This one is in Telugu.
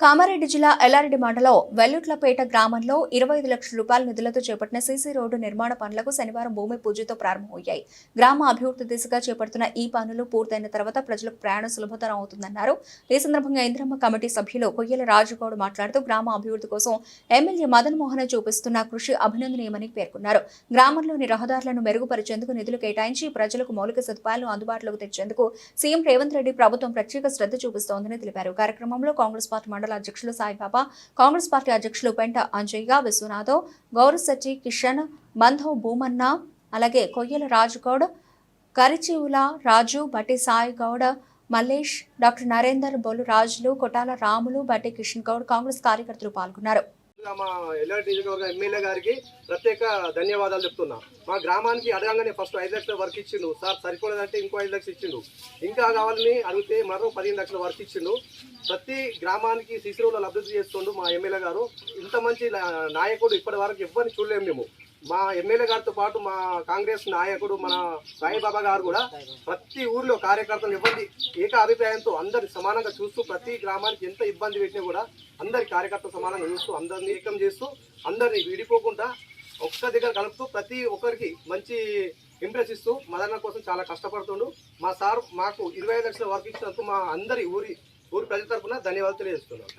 కామారెడ్డి జిల్లా ఎల్లారెడ్డి మండలం వెల్లుట్లపేట గ్రామంలో ఇరవై ఐదు లక్షల రూపాయల నిధులతో చేపట్టిన సీసీ రోడ్డు నిర్మాణ పనులకు శనివారం భూమి పూజతో ప్రారంభమయ్యాయి. గ్రామ అభివృద్ధి దిశగా చేపడుతున్న ఈ పనులు పూర్తయిన తర్వాత ప్రజలకు ప్రయాణం సులభతరం అవుతుందన్నారు. ఈ సందర్భంగా ఇంద్రమ్మ కమిటీ సభ్యులు కొయ్యల రాజుగౌడ్ మాట్లాడుతూ గ్రామ అభివృద్ధి కోసం ఎమ్మెల్యే మదన్ మోహన్ చూపిస్తున్న కృషి అభినందనీయమని పేర్కొన్నారు. గ్రామంలోని రహదారులను మెరుగుపరిచేందుకు నిధులు కేటాయించి ప్రజలకు మౌలిక సదుపాయాలను అందుబాటులోకి తెచ్చేందుకు సీఎం రేవంత్ రెడ్డి ప్రభుత్వం ప్రత్యేక శ్రద్ధ చూపిస్తోందని తెలిపారు. కార్యక్రమంలో కాంగ్రెస్ పార్టీ మండల అధ్యక్షులు సాయిబాబా కాంగ్రెస్ పార్టీ అధ్యక్షులు పెంట అంజయ్య విశ్వనాథ్ గౌరశెట్టి కిషన్ మంధవ్ భూమన్న అలాగే కొయ్యల రాజుగౌడ్ కరిచివుల రాజు బట్టి సాయిగౌడ్ మల్లేష్ డాక్టర్ నరేందర్ బొలు రాజులు కొటాల రాములు బట్టి కిషన్ గౌడ్ కాంగ్రెస్ కార్యకర్తలు పాల్గొన్నారు. మా ఎల్ఆర్ నియోజకవర్గ ఎమ్మెల్యే గారికి ప్రత్యేక ధన్యవాదాలు చెప్తున్నా. మా గ్రామానికి అడగంగానే ఫస్ట్ ఐదు లక్షల వర్క్ ఇచ్చిండు. సార్ సరిపోలేదంటే ఇంకో ఐదు లక్షలు ఇచ్చిండు. ఇంకా కావాలని అడిగితే మరో పదిహేను లక్షల వర్క్ ఇచ్చిండు. ప్రతి గ్రామానికి శిశువులను అభివృద్ధి చేస్తుండు మా ఎమ్మెల్యే గారు. ఇంత మంచి నాయకుడు ఇప్పటి వరకు ఎవరిని చూడలేము మేము. మా ఎమ్మెల్యే గారితో పాటు మా కాంగ్రెస్ నాయకుడు మన సాయిబాబా గారు కూడా ప్రతి ఊర్లో కార్యకర్తలు ఇబ్బంది ఏక అభిప్రాయంతో అందరిని సమానంగా చూస్తూ ప్రతి గ్రామానికి ఎంత ఇబ్బంది పెట్టినా కూడా అందరి కార్యకర్తలు సమానంగా చూస్తూ అందరిని ఏకం చేస్తూ అందరిని విడిపోకుండా ఒక్క దగ్గర కలుపుతూ ప్రతి ఒక్కరికి మంచి ఇంప్రెస్ ఇస్తూ మదన కోసం చాలా కష్టపడుతుండు. మా సార్ మాకు ఇరవై లక్షల వర్క్ ఇచ్చినందుకు మా అందరి ఊరి ఊరి ప్రజల తరఫున ధన్యవాదాలు తెలియజేస్తున్నాం.